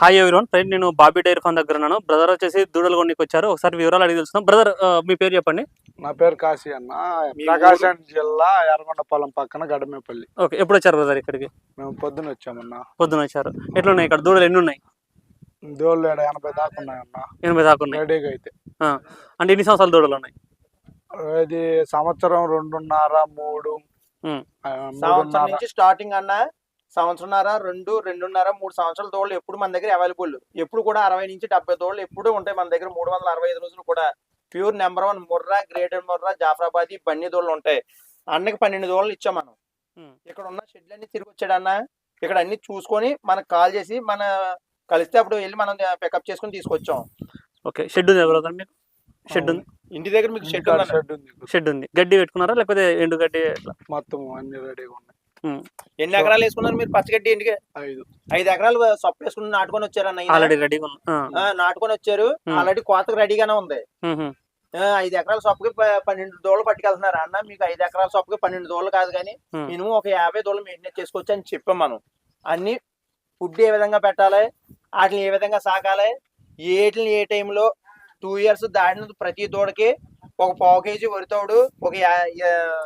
Hi everyone friend నేను Bobby dairy farm దగ్గర ఉన్నాను. బ్రదర్ వచ్చేసి దూడలు కొనికి వచ్చారు ఒకసారి వివరాలు అడిగి తెలుసుకుందాం. బ్రదర్ మీ పేరు చెప్పండి. నా పేరు కాశీ అన్న. ప్రకాశం జిల్లా ఎర్రగొండపాలెం పక్కన గడమేపల్లి ఓకే ఎప్పుడు వచ్చారు బ్రదర్ ఇక్కడికి? మేము పొద్దున వచ్చామన్న. పొద్దున వచ్చారు ఎట్లా ఉన్నాయి ఇక్కడ? దూడలు ఎన్ని ఉన్నాయి ఏడ? ఎనభై దాకా ఉన్నాయన్న. ఎనభై దాకా ఉన్నాయి. రెడీగా అయితే. అంటే ఎన్ని సంవత్సరాల దూడలు ఉన్నాయి? ఇది సంవత్సరం రెండున్నర మూడు సంవత్సరం నుంచి స్టార్టింగ్ అన్న సంవత్సరంన్నర రెండు రెండున్నర మూడు సంవత్సరాల దోళ్ళు ఎప్పుడు మన దగ్గర అవైలబుల్. ఎప్పుడు కూడా అరవై నుంచి డెబ్బై దోళ్ళు ఎప్పుడు ఉంటాయి మన దగ్గర. మూడు వందల అరవై ఐదు రోజులు కూడా pure number one Murrah graded Murrah Jafarabadi Banni దోళ్ళు ఉంటాయి. అన్నకి పన్నెండు దోళ్ళు ఇచ్చాం మనం. ఇక్కడ ఉన్న షెడ్లు అన్ని తిరిగి వచ్చాడు అన్న ఇక్కడ అన్ని చూసుకొని మనకు కాల్ చేసి మన కలిస్తే అప్పుడు వెళ్ళి మనం పికప్ చేసుకొని తీసుకొచ్చాం. ఓకే. షెడ్ ఉంది బ్రదర్ మీకు? షెడ్ ఉంది. ఇంటి దగ్గర మీకు షెడ్ షెడ్ ఉంది. షెడ్ ఉంది. గడ్డి పెట్టుకున్నారా లేకపోతే ఎండు గడ్డి మొత్తం అన్ని రెడీగా ఉన్నాయి. ఎన్ని ఎకరాలు వేసుకున్నారు మీరు పచ్చగడ్డి ఇంటికి? ఐదు. ఎకరాలు సప్పు వేసుకుని నాటుకొని. ఆల్రెడీ రెడీగా ఆ, ఆ, నాటుకొని వచ్చారు. ఆల్రెడీ కోతకు రెడీగానే ఉంది. ఐదు ఎకరాల సొప్పుకి పన్నెండు దోళ్ళు పట్టుకెళ్తున్నారు అన్న. మీకు ఐదు ఎకరాల సొప్పుకి పన్నెండు దోళ్ళు కాదు కానీ. మినిమం ఒక యాభై దోళ్ళు మెయింటైన్ చేసుకోవచ్చు అని చెప్పాం మనం. అన్ని ఫుడ్ ఏ విధంగా పెట్టాలి వాటిని ఏ విధంగా సాకాలి ఏటిని ఏ టైంలో టూ ఇయర్స్ దాటిన ప్రతి దూడకి ఒక పావు కేజీ వరితోడు ఒక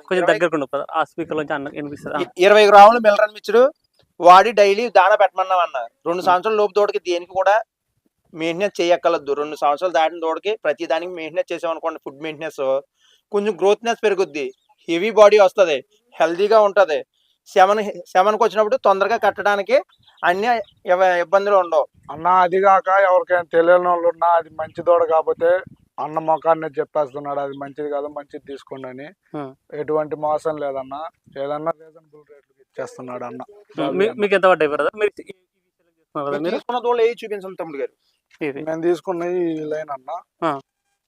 కొంచెం brother. ఆ స్పీకర్ నుంచి ఇరవై గ్రాములు మిల్లరన్ మిచ్చుడు వాడి డైలీ దాన పెట్టమన్నాం అన్న. రెండు సంవత్సరాల లోపు దూడకి దేనికి కూడా మెయింటెనెన్స్ చేయక్కర్లేదు. రెండు సంవత్సరాలు దాటిన దూడకి ప్రతి దానికి మెయింటెనెన్స్ చేసామనుకోండి ఫుడ్ మెయింటెనెన్స్. కొంచెం గ్రోత్నెస్ పెరుగుద్ది. హెవీ బాడీ వస్తుంది. హెల్దీగా ఉంటది. సెవెన్ సెవెన్కి వచ్చినప్పుడు తొందరగా కట్టడానికి అన్ని ఇబ్బందులు ఉండవు. అన్న అది కాక ఎవరికైనా తెలియని వాళ్ళు ఉన్నా అది మంచి దూడ కాకపోతే అన్న మొఖాన్ని చెప్పేస్తున్నాడు అది మంచిది కాదు మంచిది తీసుకోండి అని. ఎటువంటి మోసం లేదన్న ఏదన్నా రీజనబుల్ రేట్లు ఇచ్చేస్తున్నాడు అన్న. మీకు ఎంత పడ్డాయి బ్రదర్ మీరు తీసుకున్న తమ్ముడు గారు. మేము తీసుకున్న ఈ లైన్ అన్న.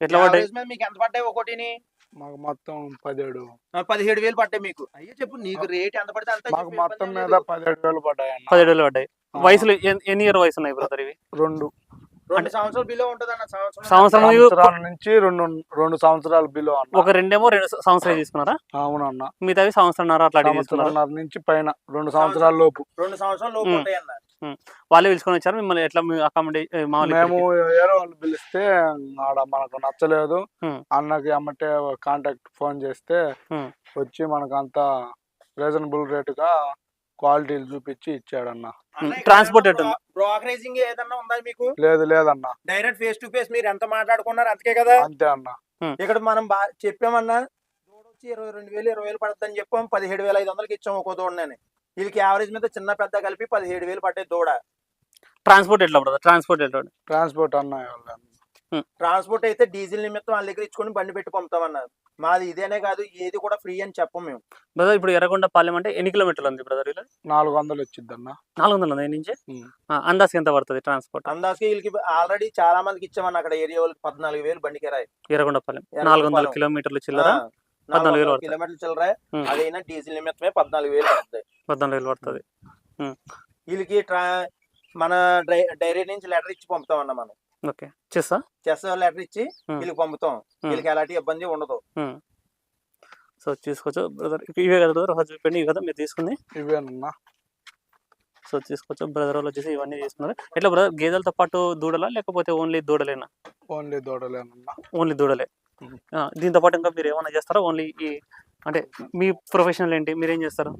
ఎట్లా పడ్డాయి? మీకు ఎంత పడ్డాయి ఒకటిని? మాకు మొత్తం పదిహేడు. పదిహేడు వేలు పడ్డాయి మీకు. అయ్యో చెప్పు నీకు రేట్ ఎంత పడితే అంత మాకు మొత్తం మీద. పదిహేడు వేలు పడ్డాయి పదిహేడు వేలు పడ్డాయి. వయసులు ఎన్- ఎన్ని ఇయర్ వయసు ఉన్నాయి బ్రదర్ ఇవి? రెండు. రెండు సంవత్సరాలు బిలో ఉంటది అన్న సంవత్సరం సంవత్సరం సంవత్సరాల నుంచి రెండు రెండు సంవత్సరాల బిలో అన్న. ఒక రెండేమో రెండు సంవత్సరాలు తీసుకున్నారా? అవునన్న. మిగతావి సంవత్సరంన్నర అట్లా నుంచి పైన రెండు సంవత్సరాల లోపు. రెండు సంవత్సరాలు లోపు. ఉంటాయి అన్న వాళ్ళే పిలుచుకొని వచ్చారు? మిమ్మల్ని ఎట్లా అకామిడేట్ మేము వేరే వాళ్ళు పిలిస్తే ఆడ మనకు నచ్చలేదు. అన్నకి అమ్మటే కాంటాక్ట్ ఫోన్ చేస్తే. వచ్చి మనకు అంతా రీజనబుల్ రేటుగా క్వాలిటీలు చూపించి ఇచ్చాడన్న. ట్రాన్స్పోర్ట్ బ్రోకరేజింగ్ ఏదన్నా ఉందా మీకు? లేదు లేదన్న. డైరెక్ట్ ఫేస్ టు ఫేస్ మీరు ఎంత మాట్లాడుకున్నారు అంతే కదా? అంతే అన్న. ఇక్కడ మనం బా చెప్పామన్నా దూడ వచ్చి ఇరవై రెండు వేలు ఇరవై వేలు పడుతుందని చెప్పాం పదిహేడు వేల ఐదు వందలకి ఇచ్చాం ఒక్కో దూడని వీళ్ళకి యావరేజ్ మీద చిన్న పెద్ద కలిపి పదిహేడు వేలు పట్టాయి దూడ. ట్రాన్స్పోర్ట్ ఎట్లా బ్రదర్ ట్రాన్స్పోర్ట్ ఎట్లా? ట్రాన్స్పోర్ట్ అన్న ఇవ్వాలి. ట్రాన్స్పోర్ట్ అయితే డీజిల్ నిమిత్తం వాళ్ళ దగ్గర ఇచ్చుకొని బండి పెట్టి పంపుతామన్నారు. మాది ఇదేనే కాదు ఏది కూడా ఫ్రీ అని చెప్పం మేము. బ్రదర్ ఇప్పుడు ఎర్రగొండ పాలెం అంటే ఎన్ని కిలోమీటర్లు ఉంది బ్రదర్ ఇలా? నాలుగు వందలు వచ్చింది అన్న నాలుగు వందలు ఉంది నుంచి. అందాజకి ఎంత పడుతుంది ట్రాన్స్పోర్ట్? అందాజకి వీళ్ళకి ఆల్రెడీ చాలా మందికి ఇచ్చామన్న అక్కడ ఏరియా వాళ్ళకి పద్నాలుగు వేలు బండి కిరాయి. ఎర్రగొండ పాలెం నాలుగు వందల. కిలోమీటర్లు చిల్లర? పద్నాలుగు వేలు. కిలోమీటర్లు చిల్లరే. అదైనా డీజిల్ నిమిత్తమే పద్నాలుగు వేలు పడుతుంది. పద్నాలుగు వేలు పడుతుంది. వీళ్ళకి ట్రా మన డైరీ నుంచి లెటర్ ఇచ్చి పంపుతామన్న మనం. ఓకే. చేస్తా? చెస్ లెటర్ ఇచ్చి. వీళ్ళకి పంపుతాం. వీళ్ళకి ఎలాంటి ఇబ్బంది ఉండదు. సో తీసుకోవచ్చు. బ్రదర్ ఇవే కదా బ్రదర్ ఒకసారి చూపండి ఇవి కదా మీరు తీసుకుంది? ఇవేనన్నా. సో తీసుకోవచ్చు. బ్రదర్ వాళ్ళు వచ్చేసి ఇవన్నీ తీసుకున్నారు. ఎట్లా బ్రదర్ గేదెలతో పాటు దూడలా లేకపోతే ఓన్లీ దూడలేనా? ఓన్లీ దూడలేనన్నా. ఓన్లీ దూడలే. దీంతో పాటు ఇంకా మీరు ఏమైనా చేస్తారా? ఓన్లీ ఈ అంటే మీ ప్రొఫెషనల్ ఏంటి? మీరు ఏం చేస్తారు?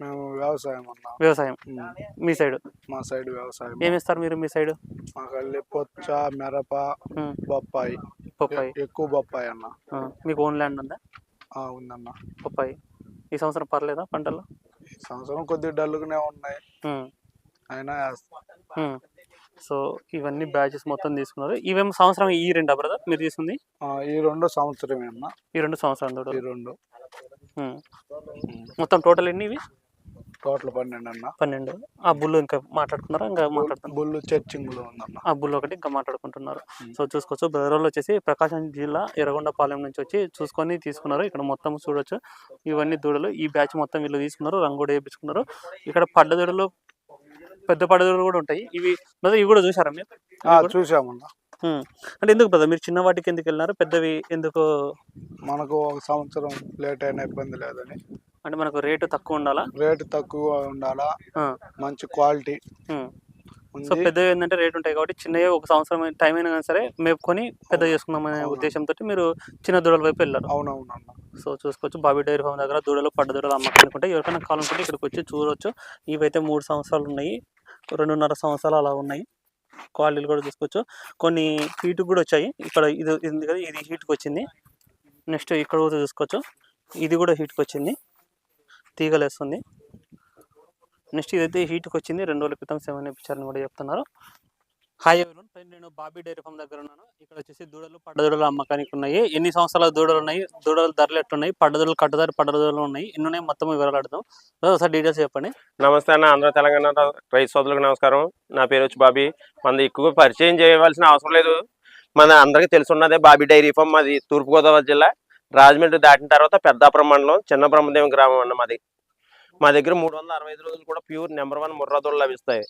మేము వ్యవసాయం అన్న. వ్యవసాయం. మీ సైడ్? మా సైడ్ వ్యవసాయం ఏమి ఇస్తారు మీరు మీ సైడ్? మాకు పొచ్చ మిరప. బొప్పాయి. పప్పాయి ఎ- ఎక్కువ బొప్పాయి అన్న. మీకు ఓన్ ల్యాండ్ ఉందా? ఉందన్న. పప్పాయి ఈ సంవత్సరం పర్లేదా పంటల్లో ఈ సంవత్సరం కొద్దిగా డల్గానే ఉన్నాయి. అయినా. సో ఇవన్నీ బ్యాచెస్ మొత్తం తీసుకున్నారు. ఇవేమో సంవత్సరం ఈ రెండా బ్రదర్ మీరు తీసుకుంది? ఈ రెండు సంవత్సరమే అన్న. ఈ రెండు సంవత్సరం ఈ రెండు. మొత్తం టోటల్ ఎన్ని ఇవి? టోటల్ పన్నెండు అన్న పన్నెండు. ఆ బుల్లు ఇంకా మాట్లాడుకున్నారా? ఇంకా మాట్లాడుతున్నారు బుల్లు చర్చింగ్లో ఉందన్న. ఆ బుల్ ఒకటి ఇంకా మాట్లాడుకుంటున్నారు. సో చూసుకోవచ్చు. బ్రదర్లు వచ్చేసి ప్రకాశం జిల్లా ఎర్రగొండపాలెం నుంచి వచ్చి చూసుకొని తీసుకున్నారు. ఇక్కడ మొత్తం చూడొచ్చు. ఇవన్నీ దూడలు. ఈ బ్యాచ్ మొత్తం వీళ్ళు తీసుకున్నారు. రంగు కూడా వేయించుకున్నారు. ఇక్కడ పడ్డ దూడలు పెద్ద పడ్డ దూడలు కూడా ఉంటాయి. ఇవి ఇవి కూడా చూసారా మీరు? చూసామన్న Hmm. అంటే ఎందుకు బ్రదర్? మీరు చిన్న వాటికి ఎందుకు వెళ్ళినారు? పెద్దవి ఎందుకు? మనకు ఒక సంవత్సరం లేట్ అయినా ఇబ్బంది లేదని. అంటే మనకు రేటు తక్కువ ఉండాలా? రేటు తక్కువ ఉండాలా? మంచి క్వాలిటీ సో పెద్దవి ఏంటంటే రేట్ ఉంటాయి కాబట్టి చిన్నవి ఒక సంవత్సరం టైం అయినా కానీ సరే మేపుకొని పెద్ద చేసుకుందాం అనే అవును. ఉద్దేశంతో మీరు చిన్న దూడల వైపు వెళ్ళారు. అవునవునన్న. సో చూసుకోవచ్చు. బాబీ డైరీ ఫామ్ దగ్గర దూడలు పడ్డ దూడలు అమ్మకానుకుంటే ఎవరికైనా కావాలనుకుంటే ఇక్కడికి వచ్చి చూడవచ్చు ఇవైతే మూడు సంవత్సరాలు ఉన్నాయి. రెండున్నర సంవత్సరాలు అలా ఉన్నాయి. క్వాలిటీలు కూడా చూసుకోవచ్చు. కొన్ని హీట్ కూడా వచ్చాయి. ఇక్కడ ఇది ఇది కదా ఇది హీట్కి వచ్చింది. నెక్స్ట్ ఇక్కడ కూడా చూసుకోవచ్చు. ఇది కూడా హీట్కి వచ్చింది. తీగలేస్తుంది. నెక్స్ట్ ఇదైతే హీట్కి వచ్చింది రెండు రోజుల క్రితం సెవెన్ ఇప్పించారని కూడా చెప్తున్నారు. Hi everyone. పైన నేను బాబీ డైరీ ఫామ్ దగ్గర ఉన్నాను. ఇక్కడ వచ్చేసి దూడలు పడ్డదూడలు అమ్మకానికి ఉన్నాయి. ఎన్ని సంవత్సరాల దూడలు ఉన్నాయి? దూడల ధరలు ఎట్లున్నాయి? పడ్డదూడలు దూడలు పడ్డదూడలు ఉన్నాయి. ఎన్ని ఉన్నాయి మొత్తం వివరాలు అడుగుతాం ఒకసారి డీటెయిల్స్ చెప్పండి. నమస్తే అన్న. ఆంధ్ర తెలంగాణ రైతు సోదరులకు నమస్కారం. నా పేరు వచ్చి బాబీ. మనది ఎక్కువ పరిచయం చేయవలసిన అవసరం లేదు. మన అందరికీ తెలుసున్నదే బాబీ డైరీ ఫామ్. మాది తూర్పుగోదావరి జిల్లా. రాజమండ్రి దాటిన తర్వాత పెద్దాపురం మండలం చిన్న బ్రహ్మదేవం గ్రామం అన్న మాది. మా దగ్గర మూడు వందల అరవై ఐదు రోజులు కూడా ప్యూర్ నెంబర్ వన్ ముర్రా దోళ్ళు లభిస్తాయి.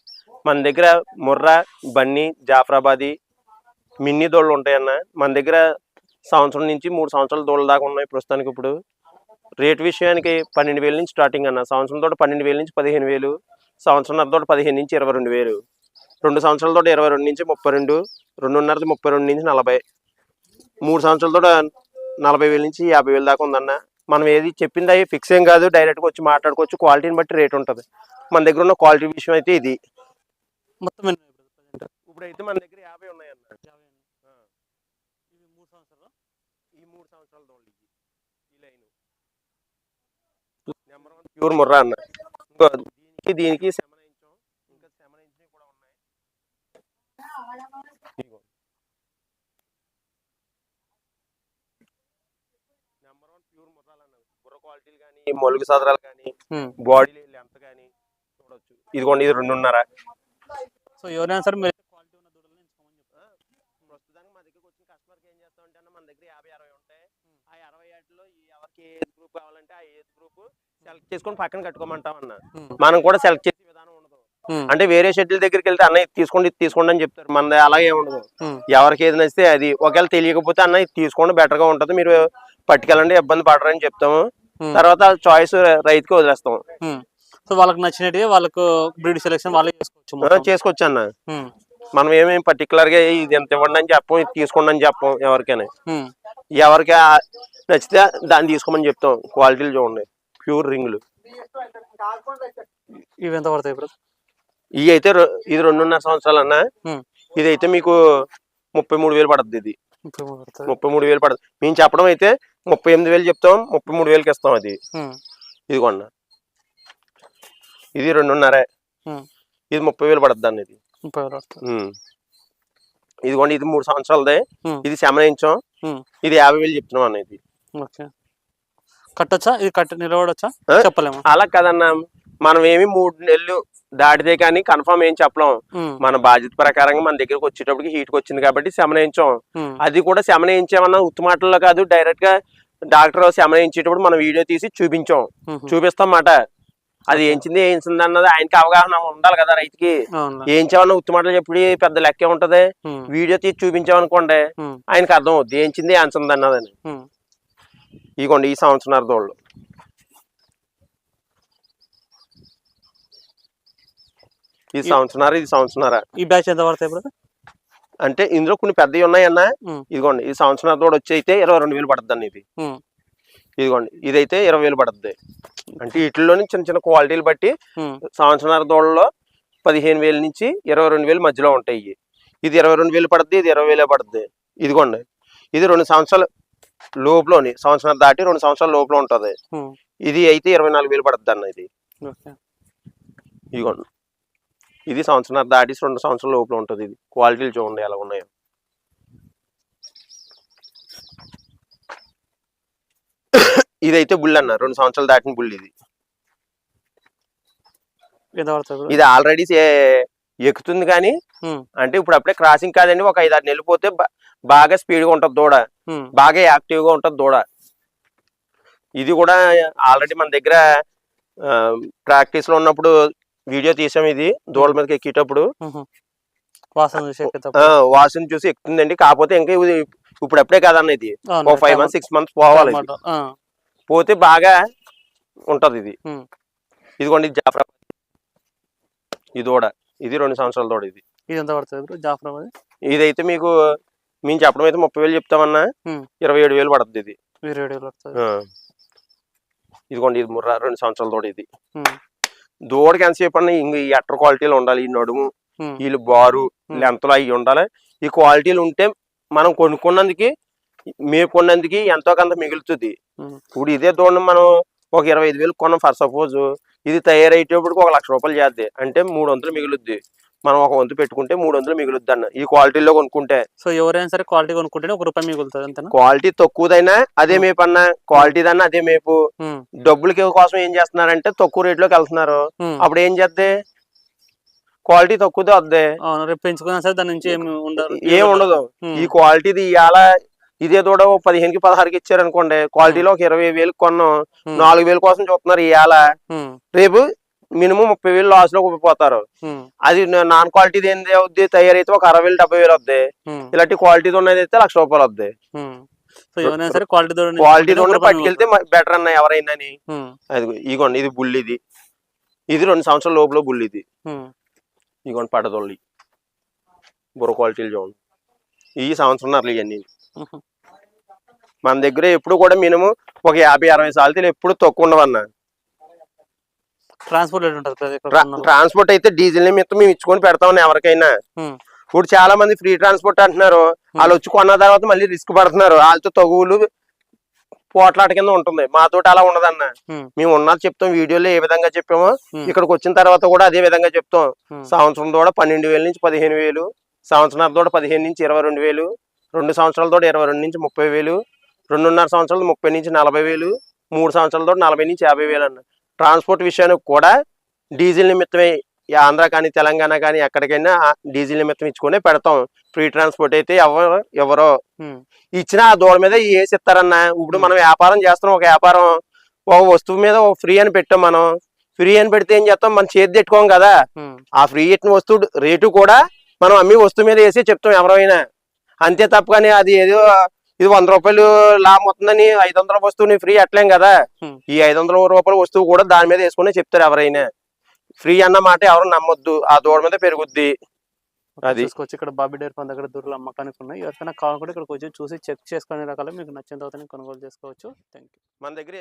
మన దగ్గర ముర్రా బన్నీ జాఫరాబాది మిన్నీ దోళ్ళు ఉంటాయన్న. మన దగ్గర సంవత్సరం నుంచి మూడు సంవత్సరాల దోళ్ళ దాకా ఉన్నాయి ప్రస్తుతానికి ఇప్పుడు. రేట్ విషయానికి పన్నెండు వేల నుంచి స్టార్టింగ్ అన్న. సంవత్సరం తోటి పన్నెండు వేల నుంచి పదిహేను వేలు. సంవత్సరం తోటి పదిహేను నుంచి ఇరవై రెండు వేలు. రెండు సంవత్సరాల తోట ఇరవై రెండు నుంచి ముప్పై రెండు. రెండున్నరది ముప్పై రెండు నుంచి నలభై. మూడు సంవత్సరాలతో నలభై వేల నుంచి యాభై వేలు దాకా ఉందన్న. మనం ఏది చెప్పింది అవి ఫిక్స్ ఏం కాదు. డైరెక్ట్గా వచ్చి మాట్లాడుకోవచ్చు. క్వాలిటీని బట్టి రేట్ ఉంటుంది. మన దగ్గర ఉన్న క్వాలిటీ విషయం అయితే ఇది. మొత్తం? ఇప్పుడైతే మన దగ్గర యాభై ఉన్నాయన్న. మూడు సంవత్సరాలు? ఈ మూడు సంవత్సరాల దోళ్ళు. ఈ line. Number one pure Murrah అన్న. ఇంకో దీనికి దీనికి శమనించాం ఇంకా శమనించినవి కూడా ఉన్నాయి ఇదిగో. నెంబర్ వన్ ప్యూర్ ముర్రాలు అన్న బుర్ర క్వాలిటీలు కానీ మొలుగు సదరాలు కానీ. బాడీ లెంత్ కానీ చూడొచ్చు. ఇదిగోండి ఇది రెండున్నర. సో ఎవరైనా సరే మీరు క్వాలిటీ ఉన్న చెప్తారు ప్రస్తుతానికి మా దగ్గరకు వచ్చిన కస్టమర్కి ఏం చేస్తామంటే అన్న మన దగ్గర యాభై అరవై ఉంటాయి. ఆ అరవై వాటిలో ఈ ఎవరికి ఏజ్ గ్రూప్ కావాలంటే ఆ ఏజ్ గ్రూప్ సెలెక్ట్ చేసుకొని పక్కన కట్టుకోమంటాం అన్న. మనం కూడా సెలెక్ట్ చేసే విధానం ఉండదు. అంటే వేరే షెడ్యూల్ దగ్గరికి వెళ్తే అన్న ఇది తీసుకోండి ఇది తీసుకోండి అని చెప్తారు. మన అలాగే ఉండదు. ఎవరికి ఏది నచ్చితే అది. ఒకవేళ తెలియకపోతే అన్న ఇది తీసుకోండి బెటర్గా ఉంటది. మీరు పట్టుకెళ్ళండి ఇబ్బంది పడరని చెప్తాము. తర్వాత చాయిస్ రైతుకి వదిలేస్తాం. సో వాళ్ళకి నచ్చినట్టు వాళ్ళకు బ్రీడ్ సెలెక్షన్ వాళ్ళే చేసుకోవచ్చు. చేసుకోవచ్చు అన్న. ఉమ్, మనం ఏమేమి పర్టికులర్గా ఇది ఎంత ఇవ్వండి అని చెప్పం ఇది తీసుకోండి అని చెప్పం ఎవరికైనా. ఎవరికి నచ్చితే దాన్ని తీసుకోమని చెప్తాం. క్వాలిటీలు చూడండి. ప్యూర్ రింగులు. ఇవి ఎంత పడతాయి ఇవి అయితే ఇది రెండున్నర సంవత్సరాలు అన్న. Hmm. ఇది అయితే మీకు ముప్పై మూడు వేలు పడుతుంది ఇది. ముప్పై మూడు వేలు పడుతుంది మేము చెప్పడం అయితే ముప్పై ఎనిమిది వేలు చెప్తాం ముప్పై మూడు వేలకి ఇస్తాం అది. ఇదిగోండి ఇది రెండున్నర. ఇది ముప్పై వేలు పడుతుంది అన్న ఇది. ఇదిగోండి ఇది మూడు సంవత్సరాలదే. ఇది శమనించం. Hmm. ఇది యాభై వేలు చెప్తున్నాం అన్న ఇది. కట్టొచ్చా? ఇది కట్ట నిలబడొచ్చా? చెప్పలేము? అలా కదన్నా. మనం ఏమి మూడు నెలలు దాటితే కానీ కన్ఫర్మ్ ఏం చెప్పలేం. మన బాధ్యత ప్రకారంగా మన దగ్గరకు వచ్చేటప్పటికి హీట్కి వచ్చింది కాబట్టి శమనించాం ఉమ్, అది కూడా శమనించామన్న ఉత్తుమాటల్లో కాదు డైరెక్ట్గా డాక్టర్ శమనించేటప్పుడు మనం వీడియో తీసి చూపించాం. చూపిస్తాం మాట అది ఏంచింది ఏంచింది అన్నది ఆయనకి అవగాహన ఉండాలి కదా రైతుకి. ఏంచామన్న ఉత్తుమాటలు చెప్పి పెద్ద లెక్కే ఉంటది. వీడియో తీసి చూపించామనుకోండి ఆయనకి అర్థం అవుద్ది. ఏంచింది ఏంచింది అన్నదని. ఇగోండి ఈ సంవత్సరం దోళ్ళు ఈ సంవత్సరం ఇది సంవత్సరార ఈ బ్యాచ్ ఎంత పడతాయి బ్రదర్ అంటే ఇందులో కొన్ని పెద్దవి ఉన్నాయన్న. ఇదిగోండి ఈ సంవత్సరం తోడు వచ్చి అయితే ఇరవై రెండు వేలు పడుతుంది ఇది. ఇదిగోండి ఇదైతే ఇరవై వేలు పడుతుంది. అంటే వీటిలోని చిన్న చిన్న క్వాలిటీలు బట్టి ఉమ్, సంవత్సరాల దోళ్ళలో పదిహేను వేల నుంచి ఇరవై రెండు వేలు మధ్యలో ఉంటాయి. ఇది ఇరవై రెండు వేలు పడుతుంది ఇది ఇరవై వేలే పడుతుంది. ఇదిగోండి ఇది రెండు సంవత్సరాల లోపులోని సంవత్సరాలు దాటి రెండు సంవత్సరాల లోపల ఉంటుంది. ఇది అయితే ఇరవై నాలుగు వేలు పడుతుంది అన్న ఇది ఇదిగోండి. ఇది సంవత్సరం దాటి రెండు సంవత్సరాల లోపల ఉంటుంది ఇది. క్వాలిటీలు చూడండి ఎలా ఉన్నాయో. ఇదైతే బుల్ అన్న రెండు సంవత్సరాలు దాటిన బుల్ ఇది. ఇది ఆల్రెడీ ఎక్కుతుంది కానీ అంటే ఇప్పుడు అప్పుడే క్రాసింగ్ కాదండి ఒక ఐదు ఆరు నెలలు పోతే బాగా స్పీడ్గా ఉంటుంది దూడ. బాగా యాక్టివ్గా ఉంటుంది దూడ. ఇది కూడా ఆల్రెడీ మన దగ్గర ప్రాక్టీస్లో ఉన్నప్పుడు వీడియో తీసాం ఇది దూడల మీదకి ఎక్కేటప్పుడు. వాసన చూసి. వాసన ఎక్కుతుందండి. కాకపోతే ఇంకా ఇది ఇప్పుడు అప్పుడే కాదన్న ఇది. ఒక ఫైవ్ మంత్స్ సిక్స్ మంత్స్ పోవాలి ఇది. పోతే బాగా ఉంటది ఇది. ఇదిగోండి ఇది జాఫ్రా. ఈ దూడ. ఇది రెండు సంవత్సరాల తోడు ఇది. ఇది ఎంత పడుతుంది ఇదైతే మీకు మేము చెప్పడం అయితే ముప్పై వేలు చెప్తామన్నా. ఇరవై ఏడు వేలు పడుతుంది ఇది. ఇరవై ఏడు వేలు పడుతుంది. ఇదిగోండి ఇది ముర్రా రెండు సంవత్సరాల తోడు ఇది. దూడకి ఎంతసేపు అన్నా ఇంక ఈ అట్టర్ క్వాలిటీలు ఉండాలి. ఈ నడుము వీళ్ళు బారు. లెంతలు అవి ఉండాలి. ఈ క్వాలిటీలు ఉంటే మనం కొనుక్కున్నందుకు మేపుకున్నందుకు ఎంతో కొంత మిగులుతుంది. ఇప్పుడు ఇదే దూడను మనం ఒక ఇరవై ఐదు వేలు కొన్నాం. ఫర్ సపోజ్ ఇది తయారయ్యేటప్పటికి ఒక లక్ష రూపాయలు చేద్ది. అంటే మూడు వంతులు మిగులుద్ది. మనం ఒక వంతు పెట్టుకుంటే మూడు వందలు మిగులుద్ది అన్న. ఈ క్వాలిటీలో కొనుక్కుంటే. సో ఎవరైనా సరే క్వాలిటీ కొనుక్కుంటేనే ఒక రూపాయి మిగులుతుంది అంతేనా? క్వాలిటీ తక్కువదైనా అదే మేపు అన్న క్వాలిటీ దన్నా అదే మేపు. ఉమ్, డబ్బులకి కోసం ఏం చేస్తున్నారంటే తక్కువ రేట్లోకి వెళ్తున్నారు. ఉమ్. అప్పుడు ఏం చేద్ది? క్వాలిటీ తక్కువదే వద్దే రేపు పెంచుకున్నా సరే దాని నుంచి ఏమి ఉండదు. ఏం ఉండదు. ఈ క్వాలిటీది ఇవాళ ఇదే దూడ పదిహేనుకి పదహారుకి ఇచ్చారనుకోండి క్వాలిటీలో ఒక ఇరవై వేలకు కొన్నాం. నాలుగు వేల కోసం చూస్తున్నారు ఇవాళ రేపు మినిమం ముప్పై వేలు లాస్లో పోతారు అది నాన్ క్వాలిటీది ఏంది అవుద్ది? తయారైతే ఒక అరవై వేలు డెబ్బై వేలు వద్ది ఉమ్, ఇలాంటి క్వాలిటీది ఉన్నది అయితే లక్ష రూపాయలు వద్ది క్వాలిటీ క్వాలిటీ పట్టుకెళ్తే బెటర్ అన్న ఎవరైనా అది ఇగోండి ఇది బుల్లిది ఇది. రెండు సంవత్సరాల లోపల బుల్లిది ఉమ్, ఇగోండి పడదొల్లి బుర్ర క్వాలిటీలు చూడండి. ఈ సంవత్సరం ఇవన్నీ మన దగ్గర ఎప్పుడు కూడా మినిమం ఒక యాభై అరవై సార్లు ఎప్పుడు తక్కువ ఉండవన్న. ట్రాన్స్పోర్ట్ ఉంటుంది అయితే డీజిల్ నిమిత్తం మేము ఇచ్చుకొని పెడతామని ఎవరికైనా. ఇప్పుడు చాలా మంది ఫ్రీ ట్రాన్స్పోర్ట్ అంటున్నారు. వాళ్ళు వచ్చి కొన్న తర్వాత మళ్ళీ రిస్క్ పడుతున్నారు. వాళ్ళతో తగువులు పోట్లాట కింద ఉంటుంది. మాతోటి అలా ఉండదన్న. మేము ఉన్నది చెప్తాం. వీడియోలో ఏ విధంగా చెప్పామో ఇక్కడికి వచ్చిన తర్వాత కూడా అదే విధంగా చెప్తాం. సంవత్సరం తోడ పన్నెండు వేల నుంచి పదిహేను వేలు. సంవత్సరం తోడ పదిహేను నుంచి ఇరవై రెండు వేలు. రెండు సంవత్సరాల తోట ఇరవై రెండు నుంచి ముప్పై వేలు. రెండున్నర సంవత్సరాలు ముప్పై నుంచి నలభై వేలు. మూడు సంవత్సరాల తోట నలభై నుంచి యాభై వేలు అన్న. ట్రాన్స్పోర్ట్ విషయానికి కూడా డీజిల్ నిమిత్తమే ఆంధ్ర కానీ తెలంగాణ కానీ ఎక్కడికైనా డీజిల్ నిమిత్తం ఇచ్చుకునే పెడతాం. ఫ్రీ ట్రాన్స్పోర్ట్ అయితే ఎవరు ఎవరో. ఇచ్చిన ఆ దూడ మీద వేసి ఇస్తారన్న ఇప్పుడు మనం వ్యాపారం చేస్తున్నాం. ఒక వ్యాపారం ఒక వస్తువు మీద ఒక ఫ్రీ అని పెట్టాం మనం. ఫ్రీ అని పెడితే ఏం చేస్తాం? మనం చేతి పెట్టుకోం కదా. ఆ ఫ్రీ ఇచ్చిన వస్తువు రేటు కూడా మనం అమ్మి వస్తువు మీద వేసి చెప్తాం ఎవరైనా. అంతే తప్ప కానీ అది ఏదో ఇది వంద రూపాయలు లాభం వస్తుందని ఐదు వందల వస్తువుని ఫ్రీ అట్లేం కదా. ఈ ఐదు వందల రూపాయల వస్తువు కూడా దాని మీద వేసుకుని చెప్తారు ఎవరైనా. ఫ్రీ అన్న మాట ఎవరు నమ్మొద్దు. ఆ దూడ మీద పెరుగుద్ది. అది. చూసుకోవచ్చు. ఇక్కడ బాబీ డైరీ ఫామ్ దగ్గర దూరంలో అమ్మకానికి ఉన్నాయి. ఎవరికైనా ఇక్కడికి వచ్చి చూసి చెక్ చేసుకునే రకాలు మీకు నచ్చిన తర్వాత కొనుగోలు చేసుకోవచ్చు. థ్యాంక్ యూ మన దగ్గర